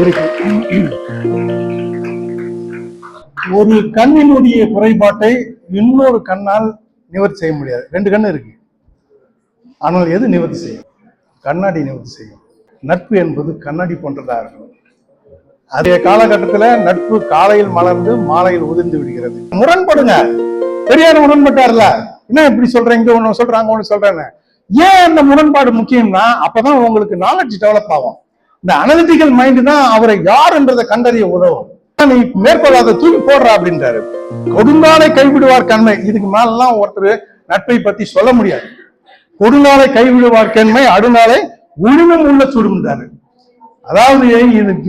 இருக்கு. ஒரு கண்ணினுடைய குறைபாட்டை இன்னொரு கண்ணால் நிவர்த்தி செய்ய முடியாது. ரெண்டு கண்ணு இருக்கு. ஆனால் எது நிவர்த்தி செய்யும்? கண்ணாடி நிவர்த்தி செய்யும். நட்பு என்பது கண்ணாடி போன்றதாக இருக்கும். அதே காலகட்டத்துல நட்பு காலையில் மலர்ந்து மாலையில் உதிர்ந்து விடுகிறது. முரண்படுங்க. பெரியார் முரண்பட்டார்ல? என்ன இப்படி சொல்றேன்? இங்க ஒன்று சொல்றாங்க ஒன்று சொல்றேன்னு. ஏன் அந்த முரண்பாடு முக்கியம்னா அப்பதான் உங்களுக்கு நாலேஜ் டெவலப் ஆகும். இந்த அனலிட்டிக்கல் மைண்ட் தான் அவரை யாருன்றதை கண்டறிய உதவும். நீ மேற்கொள்ளாத தூக்கி போடுற அப்படின்றாரு. கொடுங்காலை கைவிடுவார் கண்மை. இதுக்கு மேலாம் ஒருத்தர் நட்பை பத்தி சொல்ல முடியாது. கொடுநாளை கைவிடுவார் கண்மை அடுநாளை உரிமம் உள்ள சுடும்ன்றாரு அதாவது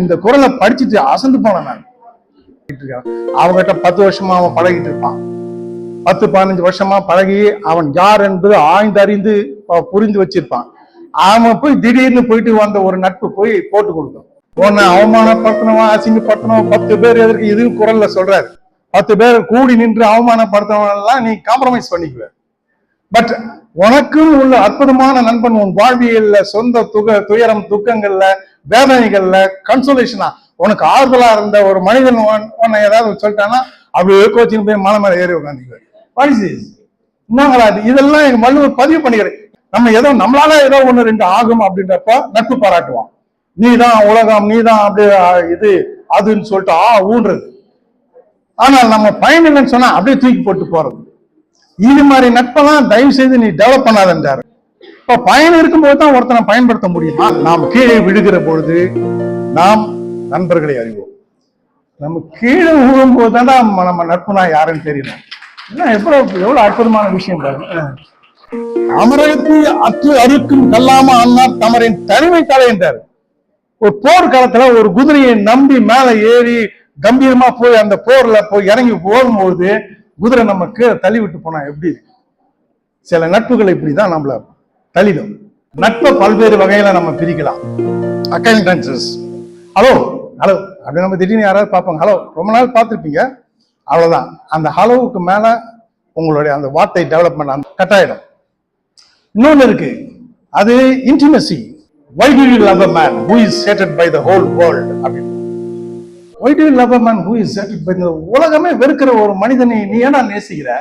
இந்த குரலை படிச்சுட்டு அசந்து போனேன் நான்? அவங்ககிட்ட பத்து வருஷமா அவன் பழகிட்டு இருப்பான். பத்து பதினஞ்சு வருஷமா பழகி அவன் யார் என்பது ஆய்ந்து அறிந்து புரிந்து வச்சிருப்பான். அவன் போய் திடீர்னு போயிட்டு வந்த ஒரு நட்பு போய் போட்டு கொடுக்கும் உன்னை அவமானப்படுத்தணும் அசிங்கப்படுத்தணும் பத்து பேர் எதற்கு இது குரல்ல சொல்றாரு. பத்து பேர் கூடி நின்று அவமானப்படுத்தவன் எல்லாம் நீ காம்ப்ரமைஸ் பண்ணிக்குவ. பட் உனக்கும் உள்ள அற்புதமான நண்பன் உன் வாழ்வியல்ல சொந்த துக துயரம் துக்கங்கள்ல வேதனைகள்ல கன்சோலேஷனா உனக்கு ஆறுதலா இருந்த ஒரு மனிதன் உன்- உன்னை ஏதாவது சொல்லிட்டானா அப்படியே கோச்சிங் போய் மலை மேல ஏறி உட்காந்துக்குவேன் என்னங்களா இது? இதெல்லாம் எங்க வள்ளுவர் பதிவு பண்ணிக்கிறேன் நம்ம ஏதோ நம்மளால ஏதோ ஒண்ணு ரெண்டு ஆகும் அப்படின்றப்ப நட்பு பாராட்டுவான். நீ தான் உலகம் நீதான் அப்படி இது அதுன்னு சொல்லிட்டு ஆ ஊன்றது. ஆனால் நம்ம பயன் இல்லைன்னு சொன்னா அப்படியே தூக்கி போட்டு போறது. இது மாதிரி நட்பெல்லாம் தயவு செய்து நீ டெவலப் பண்ணாதன்றாரு இப்ப பயன் இருக்கும்போது தான் ஒருத்தனை பயன்படுத்த முடியுமா? நாம் கீழே விழுகிற பொழுது நாம் நண்பர்களை அறிவோம். நம்ம கீழே விழும்போது தான் நம்ம நட்புனா யாருன்னு தெரியணும். என்ன எவ்வளவு எவ்வளவு அற்புதமான விஷயம் பாருங்க. அமரத்து அற்று அறுக்கும் கல்லாம அண்ணார் தமரின் தனிமை தலையின்றார் ஒரு போர் காலத்துல ஒரு குதிரையை நம்பி மேல ஏறி கம்பீரமா போய் அந்த போர்ல போய் இறங்கி போகும்போது குதிரை நமக்கு தள்ளி விட்டு போனா எப்படி? சில நட்புகள் இப்படிதான் நம்மள தள்ளிடும். நட்பை பல்வேறு வகையில நம்ம பிரிக்கலாம். அக்கௌண்டன்சஸ் ஹலோ ஹலோ அப்படி நம்ம திடீர்னு யாராவது பார்ப்பாங்க. ஹலோ ரொம்ப நாள் பார்த்துருப்பீங்க. அவ்வளவுதான். அந்த ஹலோவுக்கு மேல உங்களுடைய அந்த வார்த்தை டெவலப்மெண்ட் அந்த கட்டாயிடும். இன்னொன்று இருக்கு அது intimacy why do you love a man who is hated by the whole world அப்படின்னு why do you love a man who is hated by உலகமே வெறுக்கிற ஒரு மனிதனை நீ ஏன்னா நேசிக்கிற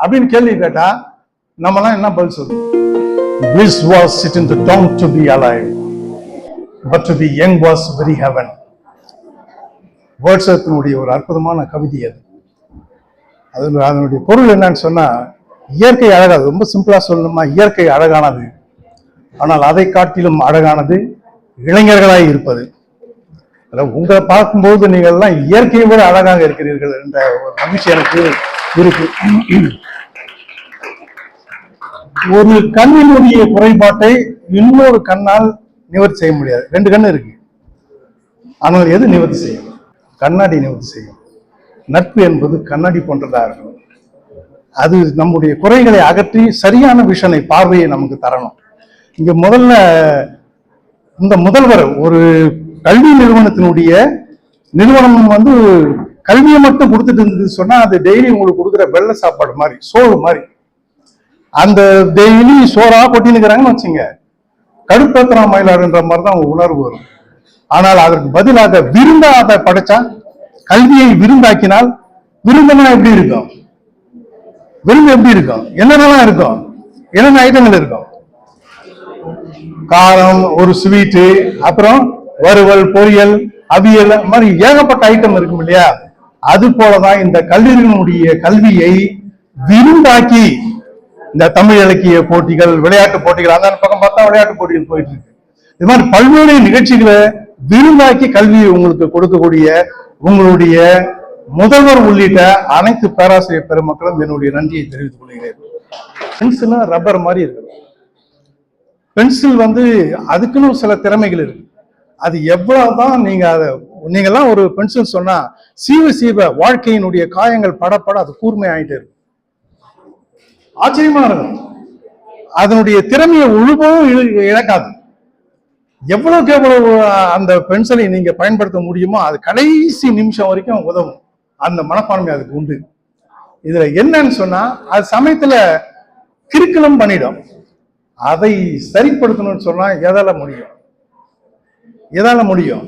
அப்படின்னு கேள்வி கேட்டா நம்மலாம் என்ன பதில் சொல்லுவோம் Bliss was it in the dawn to be alive, but to be young was very heaven. வேர்ட்ஸ்வத்தினுடைய ஒரு அற்புதமான கவிதை அது அது அதனுடைய பொருள் என்னன்னு சொன்னால் இயற்கை அழகாது ரொம்ப சிம்பிளாக சொல்லணுமா இயற்கை அழகானது. ஆனால் அதை காட்டிலும் அழகானது இளைஞர்களாக இருப்பது. அதாவது உங்களை பார்க்கும்போது நீங்கள்லாம் இயற்கையை விட அழகாக இருக்கிறீர்கள் என்ற ஒரு மகிழ்ச்சி எனக்கு இருக்கு. ஒரு கண்ணினுடைய குறைபாட்டை இன்னொரு கண்ணால் நிவர்த்தி செய்ய முடியாது. ரெண்டு கண்ணு இருக்கு. ஆனால் எது நிவர்த்தி செய்யும்? கண்ணாடி நிவர்த்தி செய்யும். நட்பு என்பது கண்ணாடி போன்றதாக இருக்கும் அது நம்முடைய குறைகளை அகற்றி சரியான விஷனை பார்வையை நமக்கு தரணும். இங்க முதல்ல இந்த முதல்வர் ஒரு கல்வி நிறுவனத்தினுடைய நிறுவனம் வந்து கல்வியை மட்டும் கொடுத்துட்டு இருந்தது சொன்னா அது டெய்லி உங்களுக்கு கொடுக்குற வெள்ளை சாப்பாடு மாதிரி சோறு மாதிரி. அந்த டெய்லி சோறா கொட்டினுக்கிறாங்கன்னு வச்சுங்க. கடுப்பேத்திரா மயிலாடுன்ற மாதிரி தான் அவங்க உணர்வு வரும். ஆனால் அதற்கு பதிலாக விருந்தா அதை படைச்சா கல்வியை விருந்தாக்கினால் விருந்தனா எப்படி இருக்கும்? விருந்து எப்படி இருக்கும்? என்னென்னலாம் இருக்கும்? என்னென்ன ஐட்டங்கள் இருக்கும்? காரம் ஒரு ஸ்வீட்டு அப்புறம் வறுவல் பொரியல் அவியல் அந்த மாதிரி ஏகப்பட்ட ஐட்டம் இருக்கும் இல்லையா? அது போலதான் இந்த கல்லூரியினுடைய கல்வியை விருந்தாக்கி இந்த தமிழ் இலக்கிய போட்டிகள் விளையாட்டு போட்டிகள் அந்த பக்கம் பார்த்தா விளையாட்டு போட்டிகள் போயிட்டு இருக்கு. இது மாதிரி பல்வேறு நிகழ்ச்சிகளை விருந்தாக்கி கல்வியை உங்களுக்கு கொடுக்கக்கூடிய உங்களுடைய முதல்வர் உள்ளிட்ட அனைத்து பேராசிரியர் பெருமக்களும் என்னுடைய நன்றியை தெரிவித்துக் கொள்கிறேன். பென்சிலும் ரப்பர் மாதிரி இருக்கு. பென்சில் வந்து அதுக்குன்னு சில திறமைகள் இருக்கு. அது எவ்வளவுதான் நீங்க அதை நீங்கெல்லாம் ஒரு பென்சில் சொன்னா சீவ சீவ வாழ்க்கையினுடைய காயங்கள் படப்பட அது கூர்மை ஆயிட்டே இருக்கும். ஆச்சரியமா இருக்கும். அதனுடைய திறமையை ஒழுபவும் இழ- இழக்காது. எவ்வளவுக்கு எவ்வளவு அந்த பென்சிலை நீங்க பயன்படுத்த முடியுமோ அது கடைசி நிமிஷம் வரைக்கும் உதவும். அந்த மனப்பான்மை அதுக்கு உண்டு. இதுல என்னன்னு சொன்னா அது சமயத்துல கிறுக்கலும் பண்ணிடும். அதை சரிப்படுத்தணும்னு சொன்னா எதால முடியும். எதால முடியும்?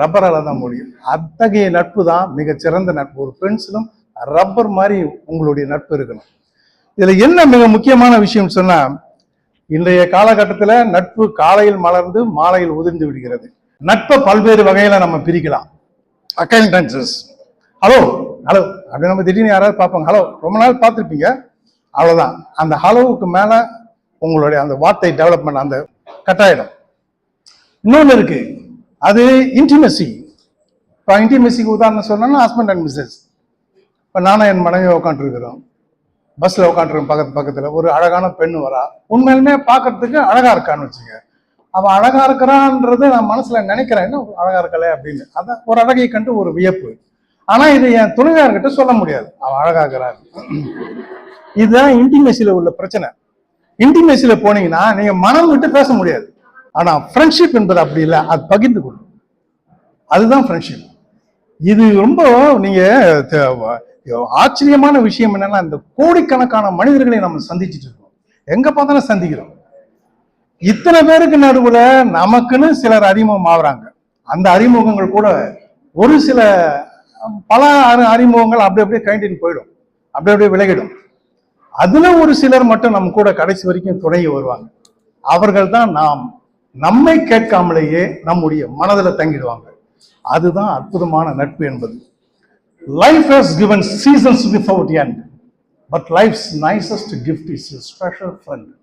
ரப்பரால தான் முடியும். அத்தகைய நட்பு தான் மிகச்சிறந்த நட்பு. ஒரு பென்சிலும் ரப்பர் மாதிரி உங்களுடைய நட்பு இருக்கணும். இதுல என்ன மிக முக்கியமான விஷயம் சொன்னா இன்றைய காலகட்டத்தில் நட்பு காலையில் மலர்ந்து மாலையில் உதிர்ந்து விடுகிறது. நட்பை பல்வேறு வகையில நம்ம பிரிக்கலாம். அக்கைன்டன்சஸ் ஹலோ ஹலோ அப்படி நம்ம திடீர்னு யாராவது பார்ப்பாங்க. ஹலோ ரொம்ப நாள் பார்த்துருப்பீங்க. அவ்வளோதான் அந்த ஹலோவுக்கு மேலே உங்களுடைய அந்த வார்த்தை டெவலப்மெண்ட் அந்த கட்டாயிடும் இன்னொன்று இருக்கு. அது இன்டிமெசி இப்போ இன்டிமெசிக்கு உதாரணம் சொல்லணும்னா ஹஸ்பண்ட் அண்ட் மிஸ்ஸஸ் இப்போ நானும் என் மனைவியை உட்காந்துருக்குறோம் பஸ்ஸில் உட்காந்துருக்கோம் பக்கத்து பக்கத்தில். ஒரு அழகான பெண் வரா. உண்மையிலுமே பார்க்கறதுக்கு அழகாக இருக்கான்னு வச்சுங்க அவன் அழகாக இருக்கிறான்றதை நான் மனசில் நினைக்கிறேன். என்ன அழகாக இருக்கலை அப்படின்னு. அதான் ஒரு அழகை கண்டு ஒரு வியப்பு. ஆனா இது என் துணைவியார்கிட்ட சொல்ல முடியாது. அவன் அழகா இதுதான் இன்டிமேசியில உள்ள பிரச்சனை. இன்டிமேசியில போனீங்கன்னா நீங்க மனம் விட்டு பேச முடியாது. ஆனா ஃப்ரெண்ட்ஷிப் என்பது அப்படி இல்லை அது பகிர்ந்து கொள்ளும். அதுதான் ஃப்ரெண்ட்ஷிப் இது ரொம்ப நீங்க ஆச்சரியமான விஷயம் என்னன்னா இந்த கோடிக்கணக்கான மனிதர்களை நம்ம சந்திச்சுட்டு இருக்கோம். எங்க பார்த்தாலும் சந்திக்கிறோம். இத்தனை பேருக்கு நடுவுல நமக்குன்னு சிலர் அறிமுகம் ஆகுறாங்க. அந்த அறிமுகங்கள் கூட ஒரு சில பல அறி- அறிமுகங்கள் அப்படி அப்படியே கைண்டின் போயிடும். அப்படி அப்படியே விலகிடும். அதுல ஒரு சிலர் மட்டும் நம்ம கூட கடைசி வரைக்கும் துணைங்கி வருவாங்க. அவர்கள் தான் நாம். நம்மை கேட்காமலேயே நம்முடைய மனதில் தங்கிடுவாங்க. அதுதான் அற்புதமான நட்பு என்பது. Life has given seasons without end but life's nicest gift is special friend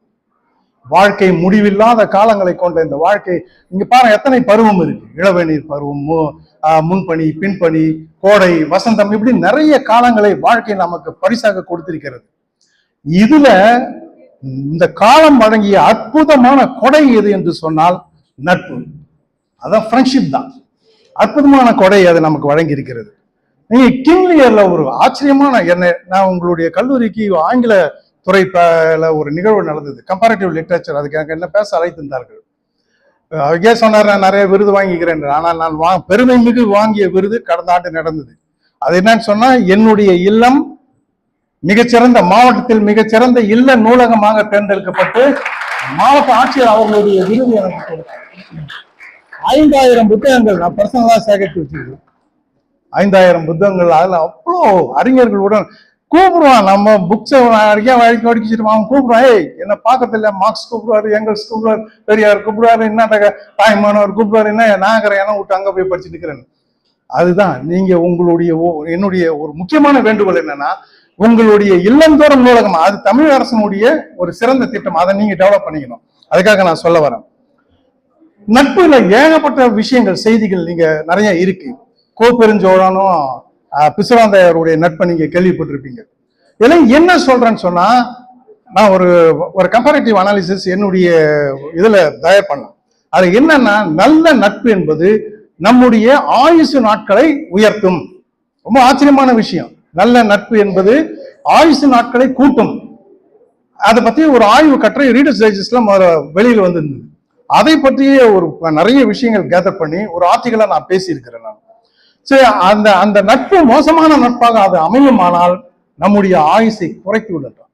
வாழ்க்கை முடிவில்லாத காலங்களை கொண்ட இந்த வாழ்க்கை இங்க பாருங்க எத்தனை பருவம் இருக்கு? இளவேநீர் பருவம் முன்பணி ஆஹ் கோடை வசந்தம் இப்படி நிறைய காலங்களை வாழ்க்கை நமக்கு பரிசாக கொடுத்திருக்கிறது. இதுல இந்த காலம் வழங்கிய அற்புதமான கொடை எது என்று சொன்னால் நட்பு. அதான் ஃப்ரெண்ட்ஷிப் தான். அற்புதமான கொடை அது நமக்கு வழங்கி இருக்கிறது நீங்க கிங்லியர்ல ஒரு ஆச்சரியமான என்ன நான் உங்களுடைய கல்லூரிக்கு ஆங்கில துறை ஒரு நிகழ்வு நடந்தது. கம்பேரிட்டிவ் லிட்ரேச்சர் அதுக்கு எனக்கு என்ன பேச அழைத்திருந்தார்கள்? அவகே சொன்னார் நான் நிறைய விருது வாங்கிக்கிறேன். ஆனால் நான் வா பெருமை மிகு வாங்கிய விருது கடந்த ஆண்டு நடந்தது. அது என்னன்னு சொன்னா என்னுடைய இல்லம் மிகச்சிறந்த மாவட்டத்தில் மிகச்சிறந்த இல்ல நூலகமாக தேர்ந்தெடுக்கப்பட்டு மாவட்ட ஆட்சியர் அவர்களுடைய விருது எனக்கு கொடுத்தார். ஐந்தாயிரம் புத்தகங்கள் நான் பர்சனலாக சேகரித்து வச்சிருக்கேன் ஐந்தாயிரம் புத்தகங்கள் அதில் அவ்வளோ அறிஞர்களுடன் கூப்பிடுவான். நம்ம புக்ஸை அடிக்க வழக்கி வடிக்கிட்டு அவன் கூப்பிடுவான் ஏய் என்ன பார்க்கறதில்ல. மார்க்ஸ் கூப்பிடுவாரு எங்கள்ஸ் கூப்பிடுவாரு பெரியார் கூப்பிடுவாரு என்ன தாய்மானவர் கூப்பிடுவாரு என்ன நாகர விட்டு அங்க போய் படிச்சுட்டு இருக்கிறேன் அதுதான் நீங்க உங்களுடைய என்னுடைய ஒரு முக்கியமான வேண்டுகோள் என்னன்னா உங்களுடைய இல்லந்தோறும் நூலகம் அது தமிழ் அரசனுடைய ஒரு சிறந்த திட்டம். அதை நீங்க டெவலப் பண்ணிக்கணும். அதுக்காக நான் சொல்ல வரேன். நட்புல ஏகப்பட்ட விஷயங்கள் செய்திகள் நீங்க நிறைய இருக்கு. கோப்பெருஞ்சோழனும் ஆஹ், பிசுராந்தையருடைய நட்பை நீங்க கேள்விப்பட்டிருப்பீங்க. இதெல்லாம் என்ன சொல்றேன்னு சொன்னா நான் ஒரு ஒரு கம்பேரிட்டிவ் அனாலிசிஸ் என்னுடைய இதுல தயார் பண்ணேன். அது என்னன்னா நல்ல நட்பு என்பது நம்முடைய ஆயுசு நாட்களை உயர்த்தும். ரொம்ப ஆச்சரியமான விஷயம். நல்ல நட்பு என்பது ஆயுசு நாட்களை கூட்டும். அதை பத்தி ஒரு ஆய்வு கட்டுரை ரீடர்ஸ் டைஜஸ்ட்ல முதல்ல வந்திருந்தது. அதை பற்றிய ஒரு நிறைய விஷயங்கள் கேதர் பண்ணி ஒரு ஆர்டிகலா நான் பேசியிருக்கிறேன் நான். சரி அந்த அந்த நட்பு மோசமான நட்பாக அது அமையுமானால் நம்முடைய ஆயுசை குறைத்து விடட்டும்.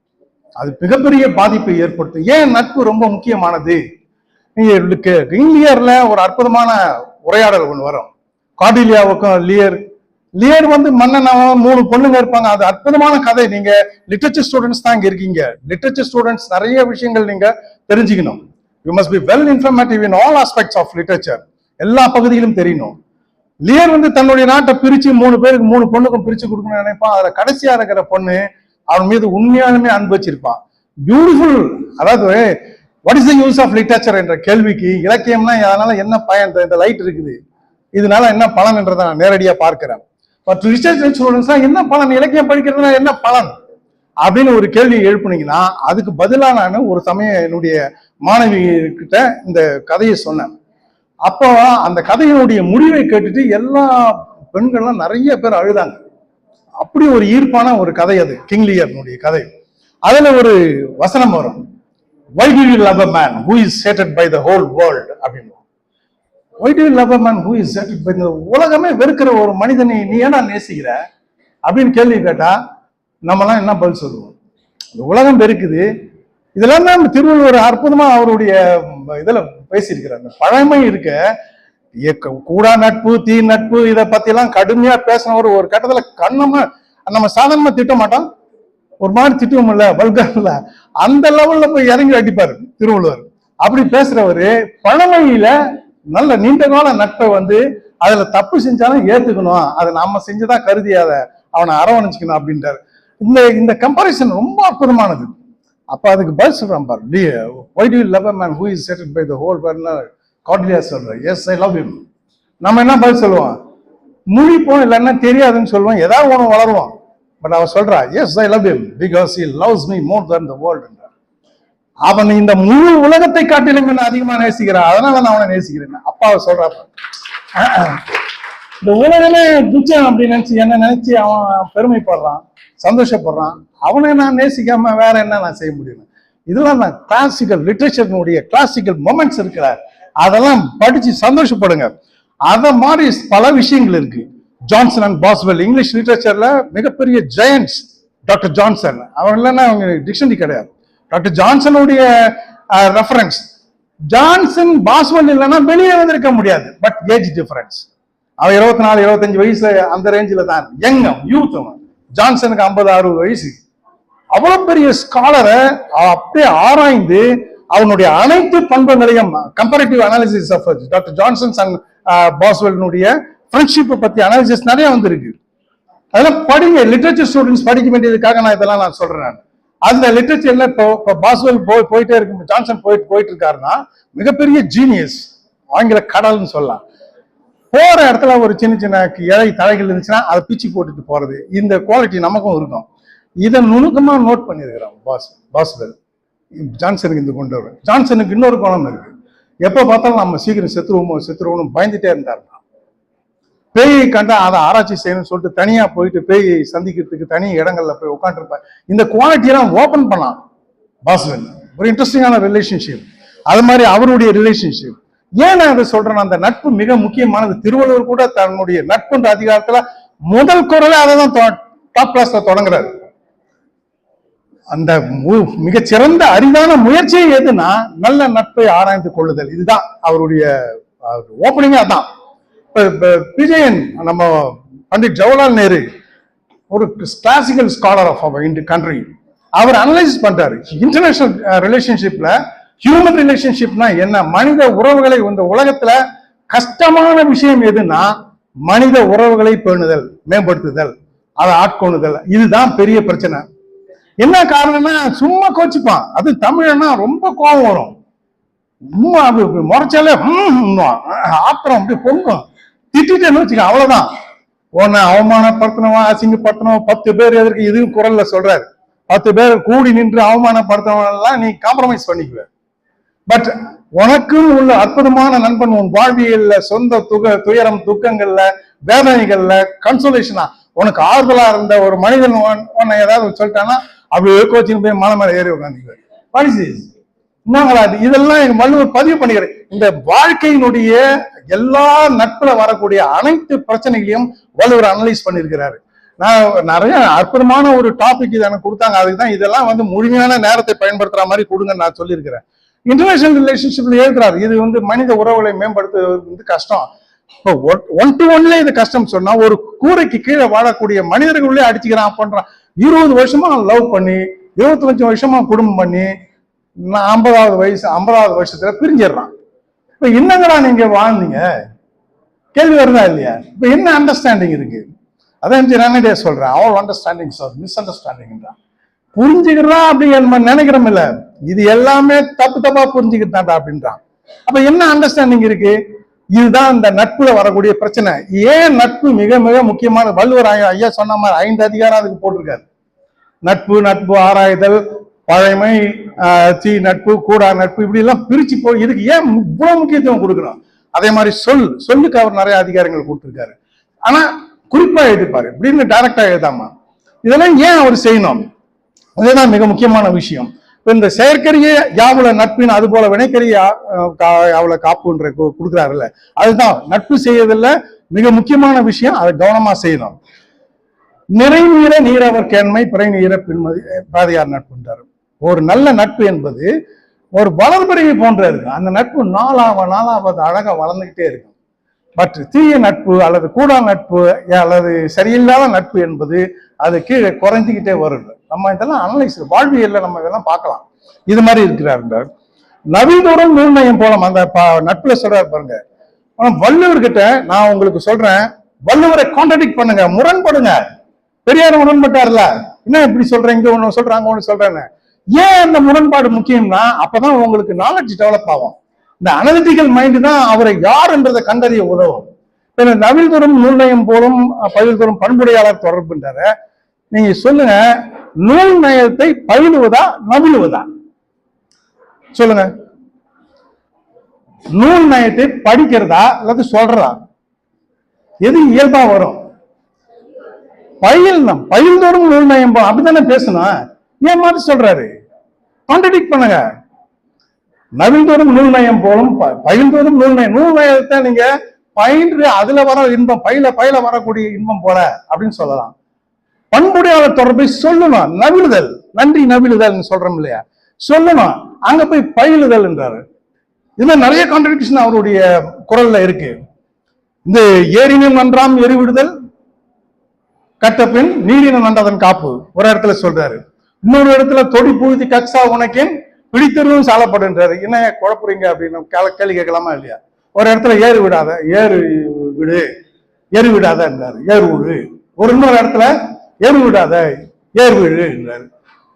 அது மிகப்பெரிய பாதிப்பை ஏற்படுத்தும். ஏன் நட்பு ரொம்ப முக்கியமானது? நீங்க லியர்ல ஒரு அற்புதமான உரையாடல் ஒன்று வரும். கார்டிலியாவுக்கும் லியர் லியர் வந்து மன்னன் மூணு பொண்ணுங்க இருப்பாங்க. அது அற்புதமான கதை. நீங்க லிட்ரேச்சர் ஸ்டூடெண்ட்ஸ் தான் இங்க இருக்கீங்க. லிட்ரேச்சர் ஸ்டூடெண்ட்ஸ் நிறைய விஷயங்கள் நீங்க தெரிஞ்சுக்கணும். You must be well informative in all aspects of literature எல்லா பகுதியிலும் தெரியணும். லியர் வந்து தன்னுடைய நாட்டை பிரிச்சு மூணு பேருக்கு மூணு பொண்ணுக்கும் பிரிச்சு கொடுக்கணும்னு நினைப்பான். அதுல கடைசியா இருக்கிற பொண்ணு அவன் மீது உண்மையாலுமே அன்பு வச்சிருப்பான். பியூட்டிஃபுல் அதாவது what is the use of literature என்ற கேள்விக்கு இலக்கியம்னா அதனால என்ன பயன் இந்த- இந்த லைட் இருக்குது. இதனால என்ன பலன் என்றதை நான் நேரடியாக பார்க்கிறேன். பட் ரிசர்ச் ஸ்டூடெண்ட்ஸ்னா என்ன பலன்? இலக்கியம் படிக்கிறதுனா என்ன பலன்? அப்படின்னு ஒரு கேள்வி எழுப்புனீங்கன்னா அதுக்கு பதிலா நான் ஒரு சமயம் என்னுடைய மாணவி கிட்ட இந்த கதையை சொன்னேன். அப்போ அந்த கதையினுடைய முடிவை கேட்டுட்டு எல்லா பெண்கள்லாம் நிறைய பேர் அழுதாங்க. அப்படி ஒரு ஈர்ப்பான ஒரு கதை அது கிங்லியர்னுடைய கதை. அதுல ஒரு வசனம் வரும். Why do you love a man who is hated by the whole world அப்படின்னு why do you love a man who is hated by the உலகமே வெறுக்கிற ஒரு மனிதனை நீ ஏன்னா நேசிக்கிற? அப்படின்னு கேள்வி கேட்டா நம்மலாம் என்ன பதில் சொல்லுவோம்? இந்த உலகம் வெறுக்குது இதெல்லாம் தான் திருவள்ளுவர் அற்புதமா அவருடைய இதில் இதுல பேசியிருக்கிறார். பழமை இருக்க கூடா நட்பு தீ நட்பு இதை பத்தி எல்லாம் கடுமையா பேசினவர் ஒரு கட்டத்துல கண்ணமா நம்ம சாதாரணமா திட்ட மாட்டோம் ஒரு மாதிரி திட்டுவோம்ல வல்கர்ல அந்த லெவல்ல போய் இறங்கி அடிப்பாரு திருவள்ளுவர். அப்படி பேசுறவரு பழமையில நல்ல நீண்ட கால நட்பை வந்து அதுல தப்பு செஞ்சாலும் ஏத்துக்கணும். அதை நம்ம செஞ்சுதான் கருதியாத அவனை அரவணைச்சுக்கணும் அப்படின்றாரு. இந்த இந்த கம்பாரிசன் ரொம்ப அற்புதமானது. அப்போ அதுக்கு பதில் சொல்கிறான் பார். D why do love man who is hated by the whole காட்லியா சொல்றேன். எஸ் ஐ லவ் இம் நம்ம என்ன பதில் சொல்லுவோம்? முழிப்போம் இல்லைன்னா தெரியாதுன்னு சொல்லுவோம். ஏதாவது ஒன்று வளருவோம். பட் அவ சொல்கிறா yes I love him because he loves me more than the வேர்ல்டுன்ற அவன் இந்த முழு உலகத்தை காட்டிலும் என்ன அதிகமாக நேசிக்கிறான் அதனால நான் அவனை நேசிக்கிறேன் அப்பா அவ சொல்றா இந்த உலகமே துச்சம் அப்படின்னு நினைச்சு என்ன நினைச்சு அவன் பெருமைப்படுறான். சந்தோஷப்படுறான். அவனை நான் நேசிக்காம வேற என்ன நான் செய்ய முடியும்? இதெல்லாம் நான் கிளாசிக்கல் லிட்ரேச்சர்னுடைய கிளாசிக்கல் மொமெண்ட்ஸ் இருக்கிற அதெல்லாம் படிச்சு சந்தோஷப்படுங்க. அத மாதிரி பல விஷயங்கள் இருக்கு. ஜான்சன் அண்ட் பாஸ்வெல் இங்கிலீஷ் லிட்ரேச்சர்ல மிகப்பெரிய ஜெயன்ஸ் டாக்டர் ஜான்சன் அவன் இல்லைன்னா அவங்க டிக்ஷனரி கிடையாது. டாக்டர் ஜான்சனுடைய ரெஃபரன்ஸ் ஜான்சன் பாஸ்வெல் இல்லைன்னா வெளியே வந்திருக்க முடியாது. பட் ஏஜ் டிஃபரன்ஸ் அவன் இருபத்தி நாலு இருபத்தஞ்சு வயசுல அந்த ரேஞ்சில் தான். யங் யூத் அவன். ஜான்சனுக்கு ஐம்பது அறுபது வயசு. அவ்வளவு பெரிய ஸ்காலரை அப்படியே ஆராய்ந்து அவனுடைய அனைத்து பண்புகளையும் comparative analysis of doctor Johnson's and பாஸ்வெல்னுடைய ஃப்ரெண்ட்ஷிப்பை பத்தி அனாலிசிஸ் நிறைய வந்திருக்கு. அதெல்லாம் படிங்க லிட்ரேச்சர் ஸ்டூடெண்ட்ஸ் படிக்க வேண்டியதுக்காக நான் இதெல்லாம் நான் சொல்றேன். நான் அந்த லிட்ரேச்சர்ல இப்போ இப்போ பாஸ்வெல் போய் போயிட்டே இருக்கும் ஜான்சன் போயிட்டு போயிட்டு இருக்காருன்னா மிகப்பெரிய ஜீனியஸ் ஆங்கில கடல்னு சொல்லலாம். போற இடத்துல ஒரு சின்ன சின்ன இலை தழைகள் இருந்துச்சுன்னா அதை பிச்சு போட்டுட்டு போறது. இந்த குவாலிட்டி நமக்கும் இருக்கும். இதை நுணுக்கமா நோட் பண்ணியிருக்கிறான் பாஸ் பாஸ்வெல் ஜான்சனுக்கு இந்த கொண்டு வரும் ஜான்சனுக்கு இன்னொரு குணம் இருக்கு. எப்போ பார்த்தாலும் நம்ம சீக்கிரம் செத்துருவோமோ செத்துருவோம்னு பயந்துட்டே இருந்தாருன்னா பேயை கண்டா அதை ஆராய்ச்சி செய்யணும்னு சொல்லிட்டு தனியா போயிட்டு பேயை சந்திக்கிறதுக்கு தனி இடங்கள்ல போய் உட்காந்துருப்பார் இந்த குவாலிட்டியெல்லாம் ஓபன் பண்ணலாம். பாஸ்வெல் ஒரு இன்ட்ரெஸ்டிங்கான ரிலேஷன்ஷிப் அது மாதிரி அவருடைய ரிலேஷன்ஷிப் ஏன் நான் இதை சொல்றேன் அந்த நட்பு மிக முக்கியமானது. திருவள்ளுவர் கூட தன்னுடைய நட்புன்ற அதிகாரத்துல முதல் குரலை அதை தான் டாப் கிளாஸ்ல தொடங்குறாரு. அந்த மு- மிகச்சிறந்த அரிதான முயற்சியே எதுனா நல்ல நட்பை ஆராய்ந்து கொள்ளுதல். இதுதான் அவருடைய ஓப்பனிங்கே அதான். விஜயன் நம்ம பண்டிட் ஜவஹர்லால் நேரு ஒரு classical scholar of our in country அவர் அனலைஸ் பண்றாரு. இன்டர்நேஷனல் ரிலேஷன்ஷிப்ல uh, ஹியூமன் ரிலேஷன்ஷிப்னா என்ன? மனித உறவுகளை இந்த உலகத்துல கஷ்டமான விஷயம் எதுன்னா மனித உறவுகளை பேணுதல் மேம்படுத்துதல் அதை ஆட்கொண்டுதல் இதுதான் பெரிய பிரச்சனை. என்ன காரணம்னா சும்மா கோச்சிப்பான். அது தமிழன்னா ரொம்ப கோபம் வரும். சும்மா அப்படி முறைச்சாலே ஆத்திரம் அப்படி பொங்கும். திட்டேன்னு வச்சுக்க அவ்வளவுதான். உன்னை அவமானப்படுத்தணும் அசிங்கப்படுத்தணும் பத்து பேர் எதற்கு இதுவும் குரல்ல சொல்றாரு. பத்து பேர் கூடி நின்று அவமானப்படுத்தவனெல்லாம் நீ காம்ப்ரமைஸ் பண்ணிக்குவ. பட் உனக்குன்னு உள்ள அற்புதமான நண்பன் உன் வாழ்வியல்ல சொந்த துக துயரம் துக்கங்கள்ல வேதனைகள்ல கன்சோலேஷனா உனக்கு ஆறுதலா இருந்த ஒரு மனிதன் உன்னை ஏதாவது சொல்லிட்டானா அப்படியே கோச்சிங் போய் மலை மேல ஏறி உட்காந்துக்குவேன் வாட் இஸ் என்னங்களா இதெல்லாம் எங்க வள்ளுவர் பதிவு பண்ணிக்கிறேன் இந்த வாழ்க்கையினுடைய எல்லா நட்புல வரக்கூடிய அனைத்து பிரச்சனைகளையும் வள்ளுவர் அனலைஸ் பண்ணியிருக்கிறாரு. நான் நிறைய அற்புதமான ஒரு டாபிக் இது எனக்கு கொடுத்தாங்க. அதுக்கு தான் இதெல்லாம் வந்து முழுமையான நேரத்தை பயன்படுத்துற மாதிரி கொடுங்கன்னு நான் சொல்லியிருக்கிறேன். இன்டர்நேஷனல் ரிலேஷன்ஷிப்ல எழுதுறாரு இது வந்து மனித உறவுகளை மேம்படுத்துவது வந்து கஷ்டம். இப்போ ஒன் டு ஒன்ல இது கஷ்டம் சொன்னா ஒரு கூரைக்கு கீழே வாழக்கூடிய மனிதர்களே அடிச்சுக்கிறான் பண்றான் இருபது வருஷமா லவ் பண்ணி இருபத்தஞ்சு வருஷமா குடும்பம் பண்ணி நான் ஐம்பதாவது வயசு ஐம்பதாவது வருஷத்துல பிரிஞ்சிடுறான். இப்ப என்னங்கடா நீங்க வாழ்ந்தீங்க? கேள்வி வருதா இல்லையா? இப்ப என்ன அண்டர்ஸ்டாண்டிங் இருக்கு? அதான் ரெனடே சொல்றேன். All understanding sir misunderstanding தான் புரிஞ்சுக்கிறா அப்படி நம்ம நினைக்கிறோம் இல்ல. இது எல்லாமே தப்பு தப்பா புரிஞ்சுக்கிட்டாண்டா அப்படின்றான். அப்ப என்ன அண்டர்ஸ்டாண்டிங் இருக்கு? இதுதான் இந்த நட்புல வரக்கூடிய பிரச்சனை. ஏன் நட்பு மிக மிக முக்கியமான வள்ளுவர் ஐயா சொன்ன மாதிரி ஐந்து அதிகாரம் அதுக்கு போட்டிருக்காரு. நட்பு நட்பு ஆராய்தல் பழைமை ஆஹ், தீ நட்பு கூடா நட்பு இப்படி எல்லாம் பிரிச்சு போய் இதுக்கு ஏன் இவ்வளவு முக்கியத்துவம் கொடுக்கணும்? அதே மாதிரி சொல் சொல்லுக்கு அவர் நிறைய அதிகாரங்கள் கொடுத்துருக்காரு. ஆனா குறிப்பா எழுதிப்பாரு இப்படின்னு டைரக்டா எழுதாமா. இதெல்லாம் ஏன் அவர் செய்யணும்? அதுதான் மிக முக்கியமான விஷயம். இந்த செயற்கரிய யாவுல நட்பின் அது போல வினைக்கரிய அவளை காப்புன்ற கொடுக்குறாருல்ல அதுதான் நட்பு செய்யறதுல மிக முக்கியமான விஷயம் அதை கவனமா செய்யணும். நிறைநீர நீரவர் கேண்மை பிறை நீர பின்மதி பாதையார் நட்புன்றார் ஒரு நல்ல நட்பு என்பது ஒரு வளர்பிறவி போன்ற இருக்கும் அந்த நட்பு நாளாவ நாளாவது அழகா வளர்ந்துகிட்டே இருக்கும். பட் தீய நட்பு அல்லது கூடா நட்பு அல்லது சரியில்லாத நட்பு என்பது அது கீழே குறைஞ்சிக்கிட்டே வருது. நம்ம இதெல்லாம் அனலைஸ் வாழ்வியல்ல நம்ம இதெல்லாம் பார்க்கலாம். இது மாதிரி இருக்கிறார் நவீனோரம் நிர்ணயம் போலாம் அந்த நட்புல சொல்றாரு பாருங்க. ஆனா வள்ளுவர்கிட்ட நான் உங்களுக்கு சொல்றேன் வள்ளுவரை கான்ட்ரடிக்ட் பண்ணுங்க முரண்படுங்க. பெரியார் முரண்பட்டார்ல. என்ன இப்படி சொல்றீங்க? இங்க ஒண்ணு சொல்றாங்க ஒண்ணு சொல்றேன்னு. ஏன் அந்த முரண்பாடு முக்கியம்னா அப்பதான் உங்களுக்கு நாலேஜ் டெவலப் ஆகும். இந்த அனலிட்டிக்கல் மைண்டு தான் அவரை யாருன்றதை கண்டறிய உதவும். இப்ப இந்த நவில்தோறும் நூல்நயம் போலும் பயில்தோறும் பண்புடையாளர் தொடர்புன்றார நீங்க சொல்லுங்க நூல் நயத்தை பயிலுவதா நவிலுவதா? சொல்லுங்க. நூல் நயத்தை படிக்கிறதா அல்லது சொல்றதா? எது இயல்பா வரும்? பயில் பயில்தோறும் நூல் நயம் அப்படித்தானே பேசணும்? ஏன் மாதிரி சொல்றாரு? கான்ட்ரடிக்ட் பண்ணுங்க. நவீன்தோறும் நூல் நயம் போலும் ப- பயில்தோறும் நூல் நயம். நூல் நயத்தை நீங்க பயின்று அதுல வர இன்பம் பயில பயில வரக்கூடிய இன்பம் போல அப்படின்னு சொல்லலாம். பண்புடையாளர் தொடர்பை சொல்லணும். நவிழுதல். நன்றி நவிழுதல் சொல்றோம் இல்லையா? சொல்லணும். அங்க போய் பயிலுதல் என்றாரு. இதுல நிறைய கான்ட்ரிபியூஷன் அவருடைய குரல்ல இருக்கு. இந்த ஏரினும் நன்றாம் எரிவிடுதல் கட்டப்பின் நீரின நன்றதன் காப்பு. ஒரு இடத்துல சொல்றாரு. இன்னொரு இடத்துல தொடி புழுதி கக்ஸா உனக்கேன் பிடித்தரும் சாலப்படுன்றாரு என்ன குழப்புறீங்க அப்படின்னு கேள- கேள்வி கேட்கலாமா இல்லையா? ஒரு இடத்துல ஏறு விடாத ஏறு விடு ஏறு விடாத என்றாரு. ஏறு விடு. ஒரு இன்னொரு இடத்துல ஏறு விடாத ஏறு விடு என்றாரு.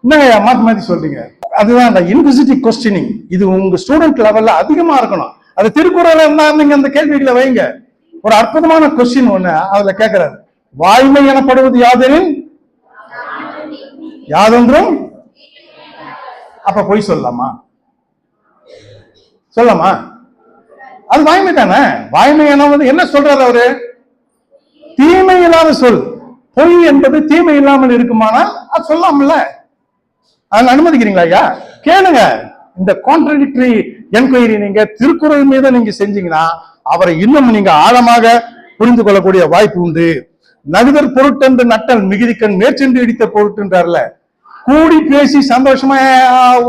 என்னங்க மாற்றி மாற்றி சொல்றீங்க? அதுதான் அந்த இன்விசிட்டிவ் கொஸ்டினிங் இது உங்க ஸ்டூடெண்ட் லெவல்ல அதிகமா இருக்கணும். அது திருக்குறள் இருந்தா நீங்க அந்த கேள்விகளை வைங்க. ஒரு அற்புதமான கொஸ்டின் ஒண்ணு அதுல கேட்கிறாரு. வாய்மை எனப்படுவது யாதெனில்? யாதொன்றும்? அப்ப பொய் சொல்லலாமா? சொல்லலாமா? அது வாய்மை தானே? வாய்மை எனவது என்ன சொல்றாரு அவரு? தீமை இல்லாத சொல். பொய் என்பது தீமை இல்லாமல் இருக்குமானால் அது சொல்லாமல்ல. அதில் அனுமதிக்கிறீங்களா ஐயா? கேளுங்க. இந்த கான்ட்ரடிக்டரி என்கொயரி நீங்க திருக்குறள் மீத நீங்க செஞ்சீங்கன்னா அவரை இன்னும் நீங்க ஆழமாக புரிந்து கொள்ளக்கூடிய வாய்ப்பு உண்டு. நகுதர் பொருட்டென்று நட்டல் மிகுதிக்கண் மேற்சென்று இடித்த பொருட்டுன்றார்ல. கூடி பேசி சந்தோஷமா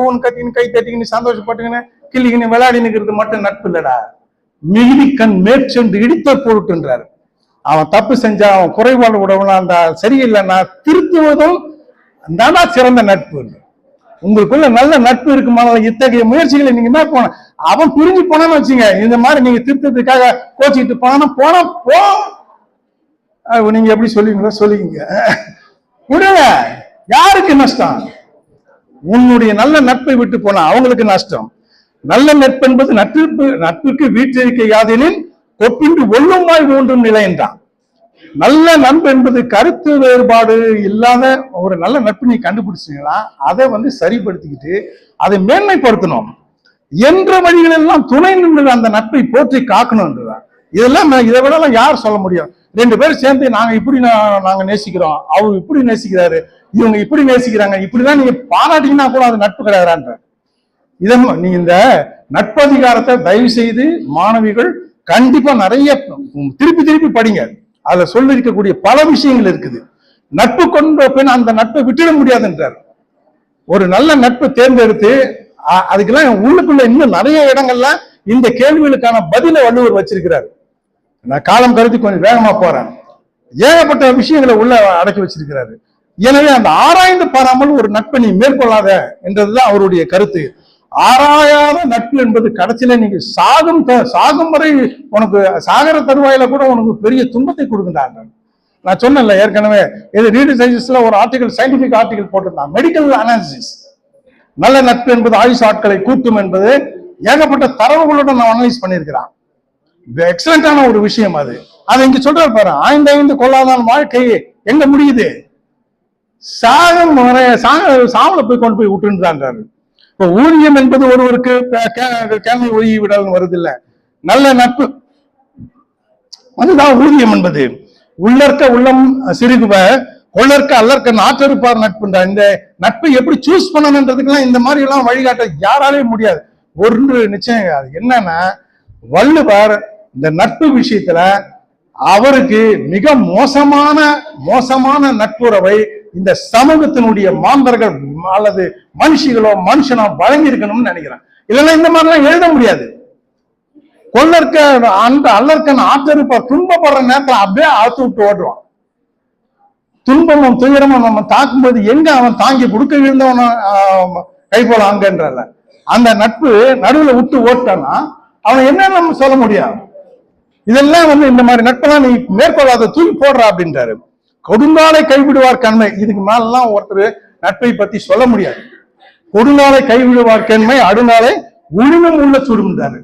ஊன் கத்தின்னு கை தட்டிக்கின்னு சந்தோஷப்பட்டுக்கின்னு கிள்ளிக்கின்னு விளையாடினுக்கிறது மட்டும் நட்பு இல்லடா. மிகுதிக்கண் மேற்சென்று இடித்த பொருட்டுன்றாரு. அவன் தப்பு செஞ்சா அவன் குறைபாடு உடவுனா அந்த சரியில்லைன்னா திருத்துவதும் தானா சிறந்த நட்பு உங்களுக்குள்ள நல்ல நட்பு இருக்குமான இத்தகைய முயற்சிகளை நீங்க என்ன போன அவன் பிரிஞ்சு போனான்னு வச்சுங்க இந்த மாதிரி நீங்க திருத்தத்துக்காக கோச்சிக்கிட்டு போனா போனா போ. நீங்க எப்படி சொல்லுவீங்களோ சொல்லுவீங்க. விடுங்க. யாருக்கு நஷ்டம்? உன்னுடைய நல்ல நட்பை விட்டு போனா அவங்களுக்கு நஷ்டம். நல்ல நட்பு என்பது நட்பிற்கு நட்புக்கு வீற்றிருக்க யாதெனில் ஒப்பின்றி ஒல்லுமாய் ஊன்றும் நிலை என்றான். நல்ல நட்பு என்பது கருத்து வேறுபாடு இல்லாத ஒரு நல்ல நட்பு நீ கண்டுபிடிச்சீங்கன்னா அதை வந்து சரிப்படுத்திக்கிட்டு அதை மேன்மைப்படுத்தணும். என்ற வழிகள் எல்லாம் துணை நின்று அந்த நட்பை போற்றி காக்கணும்ன்றதான் இதெல்லாம் நான் இதை விட யார் சொல்ல முடியும்? ரெண்டு பேரும் சேர்ந்து நாங்க இப்படி நாங்க நேசிக்கிறோம். அவங்க இப்படி நேசிக்கிறாரு. இவங்க இப்படி நேசிக்கிறாங்க. இப்படிதான் நீங்க பாராட்டிங்கன்னா கூட அது நட்பு கிடையாதுன்ற இதன் நீ இந்த நட்பதிகாரத்தை தயவு செய்து மாணவிகள் கண்டிப்பா நிறைய திருப்பி திருப்பி படிங்க. அதுல சொல்லி இருக்கக்கூடிய பல விஷயங்கள் இருக்குது. நட்பு கொண்ட பின் அந்த நட்பை விட்டுட முடியாதுன்றார். ஒரு நல்ல நட்பை தேர்ந்தெடுத்து அதுக்கெல்லாம் உள்ளுக்குள்ள இன்னும் நிறைய இடங்கள்ல இந்த கேள்விகளுக்கான பதிலை வள்ளுவர் வச்சிருக்கிறார். நான் காலம் கருதி கொஞ்சம் வேகமா போறேன். ஏகப்பட்ட விஷயங்களை உள்ள அடக்கி வச்சிருக்கிறாரு. எனவே அந்த ஆராய்ந்து பாராமல் ஒரு நட்பை நீ மேற்கொள்ளாத என்றதுதான் அவருடைய கருத்து. ஆராயாத நட்பு என்பது கடைசியில நீங்க சாகும் த- சாகும் வரை உனக்கு சாகர தருவாயில கூட உனக்கு பெரிய துன்பத்தை கொடுக்கின்றாங்க நான் சொன்னேன்ல ஏற்கனவே இது ரீடு சைன்சஸ்ல ஒரு ஆர்டிகல் சயின்டிபிக் ஆர்டிகல் போட்டிருந்தான். மெடிக்கல் அனாலிசிஸ் நல்ல நட்பு என்பது ஆயுஷ் ஆட்களை கூட்டும் என்பது ஏகப்பட்ட தரவுகளுடன் நான் அனலைஸ் பண்ணியிருக்கிறான். எக்ஸலண்டான ஒரு விஷயம் அது. அதை இங்க சொல்ற பாரு ஆய்ந்து ஐந்து கொள்ளாதான் வாழ்க்கை எங்க முடியுது? சாகம் வரை சாக சாவல போய் கொண்டு போய் விட்டுன்றான்றாரு இப்ப ஊதியம் என்பது ஒருவருக்கு கேள்வி ஒழுகி விடல் வருது இல்ல நல்ல நட்பு. அதுதான் ஊதியம் என்பது. உள்ளற்க உள்ளம் சிறுகுவ கொள்ளற்க அல்லற்க நாற்றறுப்பார் நட்புன்ற இந்த நட்பை எப்படி சூஸ் பண்ணணுன்றதுக்கெல்லாம் இந்த மாதிரி எல்லாம் வழிகாட்ட யாராலையும் முடியாது. ஒன்று நிச்சயம் அது என்னன்னா வள்ளுவர் இந்த நட்பு விஷயத்துல அவருக்கு மிக மோசமான மோசமான நட்புறவை இந்த சமூகத்தினுடைய மாந்தர்கள் அல்லது மனுஷிகளோ மனுஷனோ வழங்கி இருக்கணும்னு நினைக்கிறேன். இல்லைன்னா இந்த மாதிரிலாம் எழுத முடியாது. கொள்ளற்க அந்த அல்லற்கன் ஆத்தருப்ப துன்பப்படுற நேரத்துல அப்படியே ஆத்து விட்டு ஓடுவான் துன்பமும் துயரமும் நம்ம தாக்கும்போது எங்க அவன் தாங்கி கொடுக்க விழுந்தவன கை போல அங்கன்றல அந்த நட்பு நடுவுல விட்டு ஓட்டானா அவன் என்ன நம்ம சொல்ல முடியாது. இதெல்லாம் வந்து இந்த மாதிரி நட்பெல்லாம் நீ மேற்கொள்ளாத தூக்கி போடுறா அப்படின்றாரு. கொடுங்காலை கைவிடுவார் கண்மை. இதுக்கு மேலாம் ஒருத்தர் நட்பை பத்தி சொல்ல முடியாது. கொடுநாளை கைவிடுவார் கண்மை அடுநாளை உரிமம் உள்ள சுடுகின்றாரு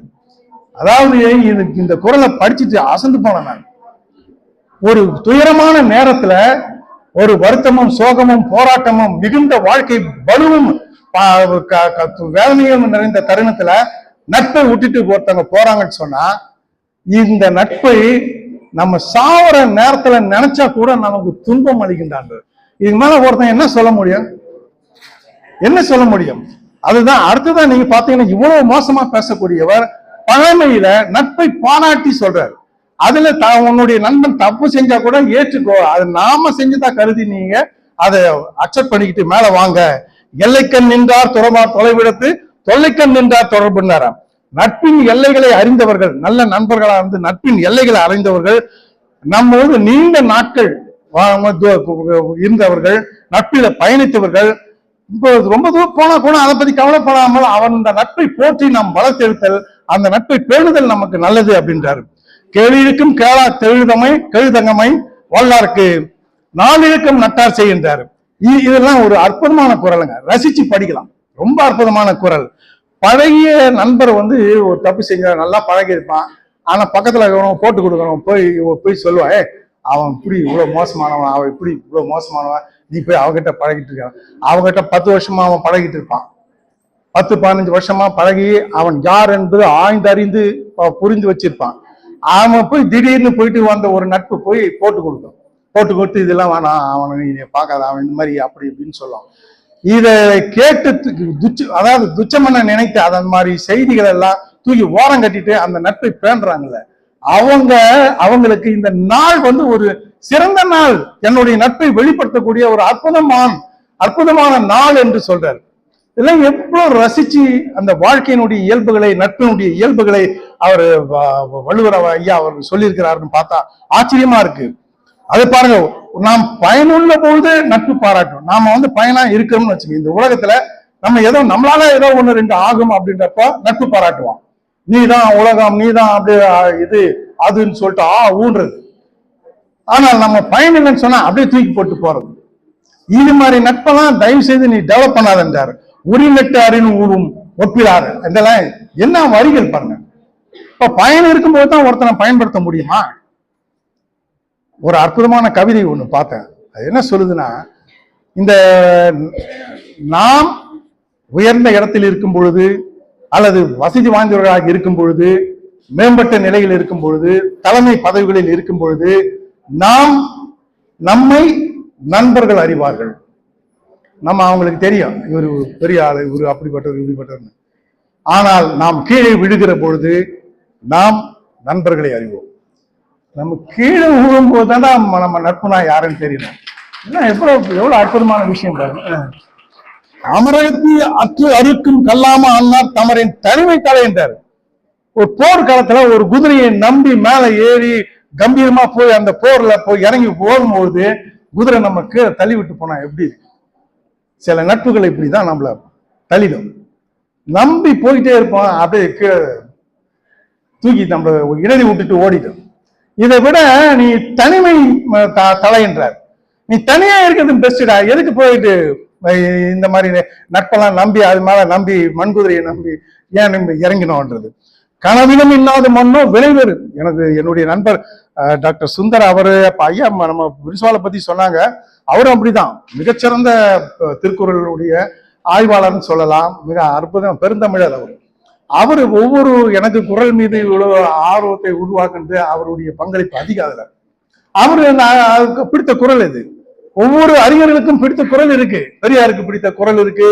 அதாவது இது இந்த குரலை படிச்சுட்டு அசந்து போனேன் நான். ஒரு துயரமான நேரத்துல ஒரு வருத்தமும் சோகமும் போராட்டமும் மிகுந்த வாழ்க்கை பலுவும் க- க- வேதனையும் நிறைந்த தருணத்துல நட்பை விட்டுட்டு ஒருத்தவங்க போறாங்கன்னு சொன்னா இந்த நட்பை நம்ம சாவர நேரத்துல நினைச்சா கூட நமக்கு துன்பம் அளிக்கின்றாங்க. இதுக்கு மேல ஒருத்தன் என்ன சொல்ல முடியும்? என்ன சொல்ல முடியும்? அதுதான் அடுத்ததான் நீங்க பாத்தீங்கன்னா இவ்வளவு மோசமா பேசக்கூடியவர் பழமையில நட்பை பாராட்டி சொல்றாரு. அதுல த உன்னுடைய நண்பன் தப்பு செஞ்சா கூட ஏற்றுக்கோ. அது நாம செஞ்சதா கருதி நீங்க அதை அக்செப்ட் பண்ணிக்கிட்டு மேல வாங்க. எல்லைக்கண் நின்றார் துறமா தொலைவிடத்து தொல்லைக்கண் நின்றார் தொடர்புனாராம் நட்பின் எல்லைகளை அறிந்தவர்கள் நல்ல நண்பர்களாக இருந்து நட்பின் எல்லைகளை அறிந்தவர்கள் நம்மோடு நீண்ட நாட்கள் இருந்தவர்கள் நட்பில பயணித்தவர்கள் இப்போ ரொம்ப தூரம் போனா கூட அதை பத்தி கவலைப்படாமல் அவன் இந்த நட்பை போற்றி நாம் வளர்த்தெடுத்தல் அந்த நட்பை பேணுதல் நமக்கு நல்லது அப்படின்றாரு. கேளிருக்கும் கேளா தெழுதமை கெழுதங்கமை வல்லாருக்கு நாளிருக்கும் நட்டார் செய்கின்றார். இதெல்லாம் ஒரு அற்புதமான குரலுங்க. ரசிச்சு படிக்கலாம். ரொம்ப அற்புதமான குரல். பழகிய நண்பர் வந்து ஒரு தப்பு செஞ்ச நல்லா பழகி இருப்பான் ஆனா பக்கத்துல இருக்கிறவன் போட்டு கொடுக்கணும். போய் போய் சொல்லுவான் ஏ அவன் இப்படி இவ்வளவு மோசமானவன் அவன் இப்படி இவ்வளவு மோசமானவன். நீ போய் அவகிட்ட பழகிட்டு இருக்கான் அவகிட்ட பத்து வருஷமா அவன் பழகிட்டு இருப்பான். பத்து பதினஞ்சு வருஷமா பழகி அவன் யார் என்பது ஆய்ந்தறிந்து புரிந்து வச்சிருப்பான். அவன் போய் திடீர்னு போயிட்டு வந்த ஒரு நட்பு போய் போட்டு கொடுக்கும். போட்டு கொடுத்து இதெல்லாம் வேணாம் அவனை நீ பார்க்காத அவன் இந்த மாதிரி அப்படி இப்படின்னு சொல்லுவான். இதை கேட்டு துச்சு அதாவது துச்சமன நினைத்து அதன் மாதிரி செய்திகள் எல்லாம் தூக்கி ஓரம் கட்டிட்டு அந்த நட்பை பேண்டுறாங்கல்ல அவங்க அவங்களுக்கு இந்த நாள் வந்து ஒரு சிறந்த நாள். என்னுடைய நட்பை வெளிப்படுத்தக்கூடிய ஒரு அற்புதமான அற்புதமான நாள் என்று சொல்றாரு. இதெல்லாம் எவ்வளவு ரசிச்சு அந்த வாழ்க்கையினுடைய இயல்புகளை நட்பினுடைய இயல்புகளை அவர் வ- வள்ளுவர் ஐயா அவர் சொல்லியிருக்கிறாருன்னு பார்த்தா ஆச்சரியமா இருக்கு. அது பாருங்க நாம் பயனுள்ள பொழுது நட்பு பாராட்டும். நாம வந்து பயனா இருக்கிறோம்னு வச்சுக்கோங்க. இந்த உலகத்துல நம்ம ஏதோ நம்மளால ஏதோ ஒண்ணு ரெண்டு ஆகும் அப்படின்றப்ப நட்பு பாராட்டுவான் நீதான் உலகம் நீதான் அப்படியே இது அதுன்னு சொல்லிட்டு ஆ ஊன்றது. ஆனால் நம்ம பயன் இல்லைன்னு சொன்னா அப்படியே தூக்கி போட்டு போறது. இது மாதிரி நட்பெல்லாம் தயவு செய்து நீ டெவலப் பண்ணாதன்றார் உரிநட்டு அறிவு ஊடும் ஒப்பிடாரு இதெல்லாம் என்ன வரிகள் பாருங்க. இப்ப பயன் இருக்கும்போது தான் ஒருத்தனை பயன்படுத்த முடியுமா? ஒரு அற்புதமான கவிதை ஒன்று பார்த்தேன். அது என்ன சொல்லுதுன்னா இந்த நாம் உயர்ந்த இடத்தில் இருக்கும் பொழுது அல்லது வசதி வாய்ந்தவர்களாக இருக்கும் பொழுது மேம்பட்ட நிலையில் இருக்கும் பொழுது தலைமை பதவிகளில் இருக்கும் பொழுது நாம் நம்மை நண்பர்கள் அறிவார்கள். நம்ம அவங்களுக்கு தெரியும் இவர் பெரிய ஆளு இவர் அப்படிப்பட்டவர் இப்படிப்பட்டவர் ஆனால் நாம் கீழே விழுகிற பொழுது நாம் நண்பர்களை அறிவோம். நம்ம கீழே விழும்போது தான் நம்ம நட்புனா யாருன்னு தெரியணும் என்ன எவ்வளோ எவ்வளோ அற்புதமான விஷயம் பாருங்க. அமரகத்தி அற்று அறுக்கும் கல்லாம அண்ணார் தமரின் தனிமை கலைன்றார் ஒரு போர் காலத்துல ஒரு குதிரையை நம்பி மேல ஏறி கம்பீரமா போய் அந்த போர்ல போய் இறங்கி போகும்போது குதிரை நம்ம கீழே தள்ளி விட்டு போனா எப்படி? சில நட்புகள் இப்படிதான் நம்மள தள்ளிடும். நம்பி போயிட்டே இருப்போம் அப்படியே கீழே தூக்கி நம்மள இடறி விட்டுட்டு ஓடிடும். இதை விட நீ தனிமை தலைன்றார் நீ தனியா இருக்கிறது பெஸ்டா எதுக்கு போயிட்டு இந்த மாதிரி நட்பெல்லாம் நம்பி அது மேல நம்பி மண்குதிரையை நம்பி ஏன் நம்பி இறங்கினோன்றது? கனவிலும் இல்லாத மண்ணோ விளைவர் எனக்கு என்னுடைய நண்பர் அஹ், டாக்டர் சுந்தர் அவரு அப்ப ஐயா நம்ம விரிசுவாலை பத்தி சொன்னாங்க. அவரும் அப்படிதான். மிகச்சிறந்த திருக்குறளுடைய ஆய்வாளர்னு சொல்லலாம். மிக அற்புதம் பெருந்தமிழர் அவர். அவர் ஒவ்வொரு எனக்கு குரல் மீது இவ்வளவு ஆர்வத்தை உருவாக்குறது அவருடைய பங்களிப்பு அதிகம் அதில். அவரு பிடித்த குரல் இது ஒவ்வொரு அறிஞர்களுக்கும் பிடித்த குரல் இருக்கு. பெரியாருக்கு பிடித்த குரல் இருக்கு.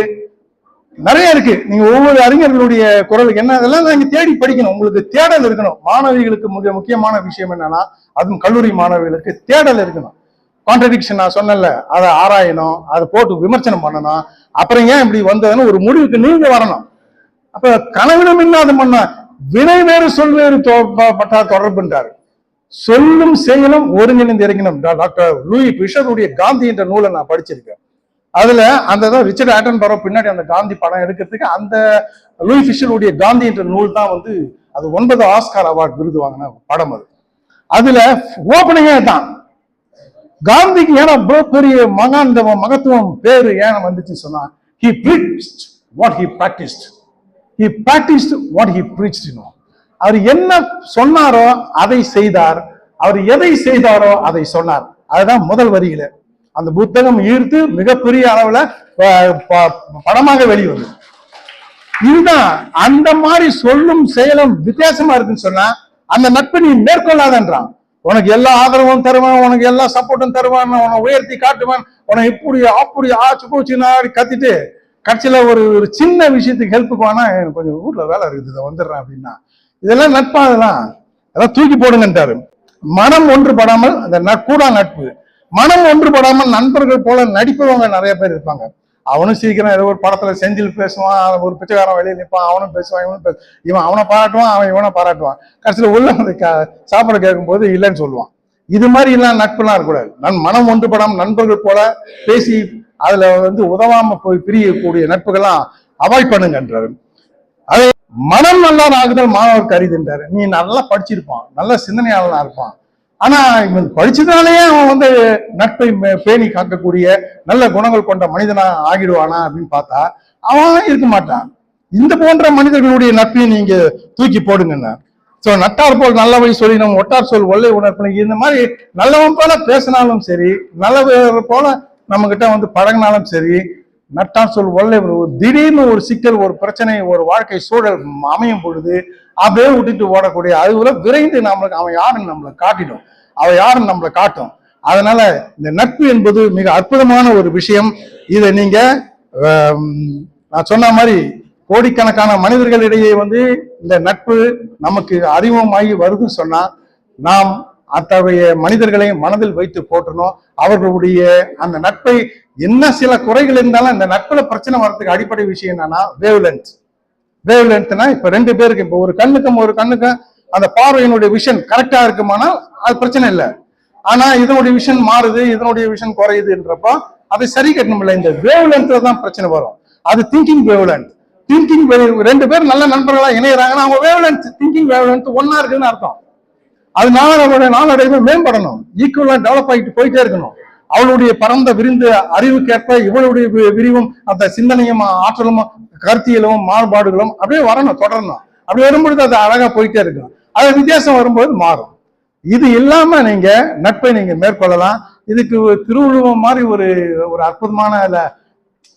நிறைய இருக்கு. நீங்க ஒவ்வொரு அறிஞர்களுடைய குரல் என்ன அதெல்லாம் நீங்க தேடி படிக்கணும். உங்களுக்கு தேடல் இருக்கணும். மாணவிகளுக்கு மிக முக்கியமான விஷயம் என்னன்னா அதுவும் கல்லூரி மாணவிகளுக்கு தேடல் இருக்கணும். கான்ட்ரடிக்ஷன் நான் சொன்னேன்ல அதை ஆராயணும் அதை போட்டு விமர்சனம் பண்ணணும். அப்புறம் ஏன் இப்படி வந்ததுன்னு ஒரு முடிவுக்கு நீங்க வரணும். அப்ப கனவிலும் இல்லாத மண்ண வினை வேறு சொல் வேறு பட்டா தொடர்புன்றார் சொல்லும் செயலும் ஒருங்கிணைந்து இறங்கினோம். டாக்டர் லூயி பிஷருடைய காந்தி என்ற நூலை நான் படிச்சிருக்கேன். அதுல அந்த தான் ரிச்சர்ட் ஆட்டன் பரோ பின்னாடி அந்த காந்தி படம் எடுக்கிறதுக்கு அந்த லூயி ஃபிஷருடைய காந்தி என்ற நூல் தான் வந்து அது ஒன்பது ஆஸ்கார் அவார்ட் விருது வாங்கின படம் அது. அதுல ஓப்பனிங்கே தான். காந்திக்கு ஏன்னா ப்ரோ பெரிய மகான் மகத்துவம் பேரு ஏன் வந்துச்சு சொன்னா he preached what he practised he practiced what he அவர் என்ன சொன்னாரோ அதை செய்தார். அவர் எதை செய்தாரோ அதை சொன்னார். அதுதான் முதல் வரியில. அந்த புத்தகம் ஈர்த்து மிகப்பெரிய அளவுல ப- படமாக வெளிவந்தது. இதுதான் அந்த மாதிரி சொல்லும் செயலும் வித்தியாசமா இருக்குன்னு சொன்னா அந்த நட்பை நீ மேற்கொள்ளாதன்றான். உனக்கு எல்லா ஆதரவும் தருவான் உனக்கு எல்லா சப்போர்ட்டும் தருவான் உன்னை உயர்த்தி காட்டுவான் உனக்கு இப்படி அப்படி ஆச்சு போச்சுன்னா கத்திட்டு கடைசியில் ஒரு ஒரு சின்ன விஷயத்துக்கு ஹெல்ப்புக்கு வேணா எனக்கு கொஞ்சம் வீட்டில் வேலை இருக்குது இதை வந்துடுறேன் அப்படின்னா. இதெல்லாம் நட்பா அதெல்லாம்? அதெல்லாம் தூக்கி போடுங்கன்றாரு மனம் ஒன்றுபடாமல் அந்த நட்பூடா நட்பு. மனம் ஒன்றுபடாமல் நண்பர்கள் போல நடிப்பவங்க நிறைய பேர் இருப்பாங்க. அவனும் சீக்கிரம் ஏதோ ஒரு படத்துல செஞ்சில் பேசுவான் அவன் ஒரு பிச்சைக்காரன் வெளியே நிற்பான் அவனும் பேசுவான் இவனும் பேச இவன் அவனை பாராட்டுவான் அவன் இவனை பாராட்டுவான். கடைசியில் உள்ள வந்து க- சாப்பாடு கேட்கும்போது இல்லைன்னு சொல்லுவான். இது மாதிரி எல்லாம் நட்புலாம் இருக்கக்கூடாது. நன் மனம் ஒன்றுபடாமல் நண்பர்கள் போல பேசி அதுல வந்து உதவாம போய் பிரியக்கூடிய நட்புகள்லாம் அவாய்ட் பண்ணுங்கன்றாரு. அதே மனம் நல்லா ஆகுதல் மாணவருக்கு அரிதுன்றாரு. நீ நல்லா படிச்சிருப்பான் நல்ல சிந்தனையாளனா இருப்பான். ஆனா இவன் படிச்சதுனாலேயே அவன் வந்து நட்பை பேணி காக்கக்கூடிய நல்ல குணங்கள் கொண்ட மனிதனா ஆகிடுவானா அப்படின்னு பார்த்தா அவன் இருக்க மாட்டான். இந்த போன்ற மனிதர்களுடைய நட்பையும் நீங்க தூக்கி போடுங்கண்ணா. சோ நட்டார் போல் நல்லவை சொல்லி நம்ம ஒட்டார் சொல் ஒல்லை உணர்ப்பு இந்த மாதிரி நல்லவன் போல பேசினாலும் சரி நல்லவர் போல நம்ம கிட்ட வந்து பழகினாலும் சரி நட்டான் சொல் ஒல்லை ஒரு திடீர்னு ஒரு சிக்கல் ஒரு பிரச்சனை ஒரு வாழ்க்கை சூழல் அமையும் பொழுது அப்படியே விட்டுட்டு ஓடக்கூடிய அதுல விரைந்து நம்மளுக்கு அவன் யாருன்னு நம்மளை காட்டிடும். அவன் யாருன்னு நம்மளை காட்டும். அதனால இந்த நட்பு என்பது மிக அற்புதமான ஒரு விஷயம். இதை நீங்க நான் சொன்ன மாதிரி கோடிக்கணக்கான மனிதர்களிடையே வந்து இந்த நட்பு நமக்கு அறிமுகமாகி வருதுன்னு சொன்னா நாம் அத்தகைய மனிதர்களை மனதில் வைத்து போற்றணும். அவர்களுடைய அந்த நட்பை என்ன சில குறைகள் இருந்தாலும் அந்த நட்புல பிரச்சனை வர்றதுக்கு அடிப்படை விஷயம் என்னன்னா வேவ்லென்த் வேவ்லென்த்னா இப்ப ரெண்டு பேருக்கு இப்ப ஒரு கண்ணுக்கும் ஒரு கண்ணுக்கும் அந்த பார்வையினுடைய விஷன் கரெக்டா இருக்குமானால் அது பிரச்சனை இல்லை. ஆனா இதனுடைய விஷன் மாறுது இதனுடைய விஷன் குறையுதுன்றப்போ அதை சரி கட்டணும் இந்த வேவ் லென்த்ல தான் பிரச்சனை வரும். அது திங்கிங் வேவ் லென்த் திங்கிங் ரெண்டு பேர் நல்ல நண்பர்களா இணையறாங்கன்னா அவங்க wavelength thinking wavelength ஒன்னா இருக்குன்னு அர்த்தம். அதனால நம்மளுடைய நாளடைவு மேம்படணும். ஈக்குவலா டெவலப் ஆகிட்டு போயிட்டே இருக்கணும். அவளுடைய பரந்த விரிந்த அறிவுக்கேற்ப இவளுடைய வி- விரிவும் அந்த சிந்தனையும் ஆற்றலும் கருத்தியலும் மாறுபாடுகளும் அப்படியே வரணும் தொடரணும். அப்படி வரும்பொழுது அது அழகா போயிட்டே இருக்கும் அது வித்தியாசம் வரும்போது மாறும். இது இல்லாம நீங்க நட்பை நீங்க மேற்கொள்ளலாம். இதுக்கு திருவுருவம் திருவள்ளுவம் மாதிரி ஒரு ஒரு அற்புதமான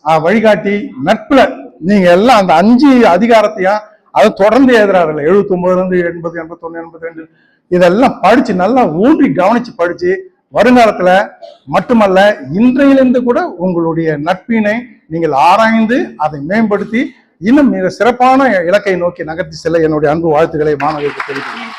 ஆஹ், வழிகாட்டி நட்புல நீங்க எல்லாம் அந்த அஞ்சு அதிகாரத்தையும் அதை தொடர்ந்து எழுதுறாருல்ல எழுபத்தி ஒன்பதுல இருந்து எண்பது எண்பத்தொன்னு எண்பத்தி ரெண்டு இதெல்லாம் படிச்சு நல்லா ஊன்றி கவனிச்சு படிச்சு வருங்காலத்துல மட்டுமல்ல இன்றையிலிருந்து கூட உங்களுடைய நட்பினை நீங்கள் ஆராய்ந்து அதை மேம்படுத்தி இன்னும் மிக சிறப்பான இலக்கை நோக்கி நகர்த்தி செல்ல என்னுடைய அன்பு வாழ்த்துக்களை மாணவர்களுக்கு தெரிவிக்கிறேன்.